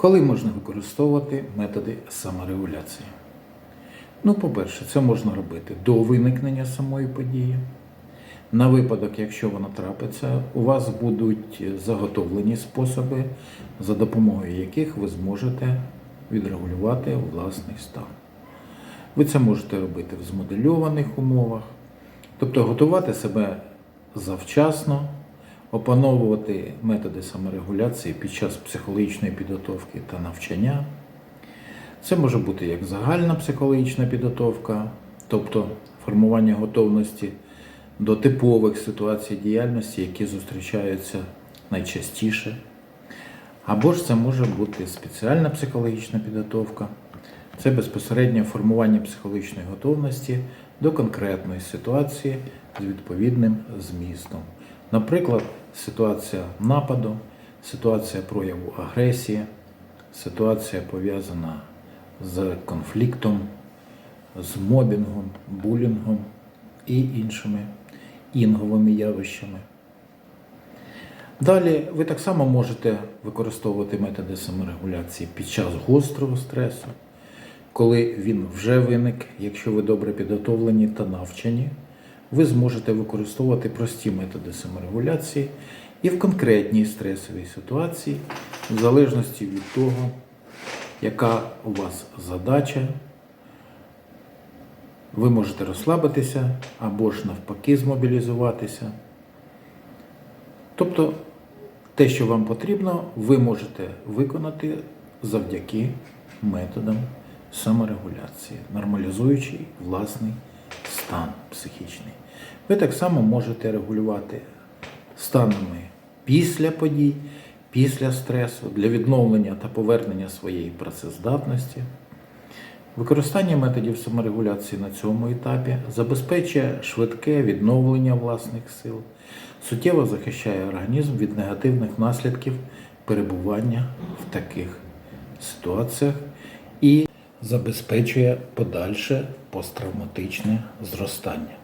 Коли можна використовувати методи саморегуляції? Ну, по-перше, це можна робити до виникнення самої події. На випадок, якщо вона трапиться, у вас будуть заготовлені способи, за допомогою яких ви зможете відрегулювати власний стан. Ви це можете робити в змодельованих умовах, тобто готувати себе завчасно, опановувати методи саморегуляції під час психологічної підготовки та навчання. Це може бути як загальна психологічна підготовка, тобто формування готовності до типових ситуацій діяльності, які зустрічаються найчастіше. Або ж це може бути спеціальна психологічна підготовка, це безпосереднє формування психологічної готовності до конкретної ситуації з відповідним змістом. Наприклад, ситуація нападу, ситуація прояву агресії, ситуація пов'язана з конфліктом, з мобінгом, булінгом і іншими інговими явищами. Далі ви так само можете використовувати методи саморегуляції під час гострого стресу, коли він вже виник, якщо ви добре підготовлені та навчені, ви зможете використовувати прості методи саморегуляції і в конкретній стресовій ситуації, в залежності від того, яка у вас задача, ви можете розслабитися або ж навпаки змобілізуватися. Тобто те, що вам потрібно, ви можете виконати завдяки методам саморегуляції, нормалізуючи власний стан психічний. Ви так само можете регулювати станами після подій, після стресу для відновлення та повернення своєї працездатності. Використання методів саморегуляції на цьому етапі забезпечує швидке відновлення власних сил, суттєво захищає організм від негативних наслідків перебування в таких ситуаціях і забезпечує подальше посттравматичне зростання.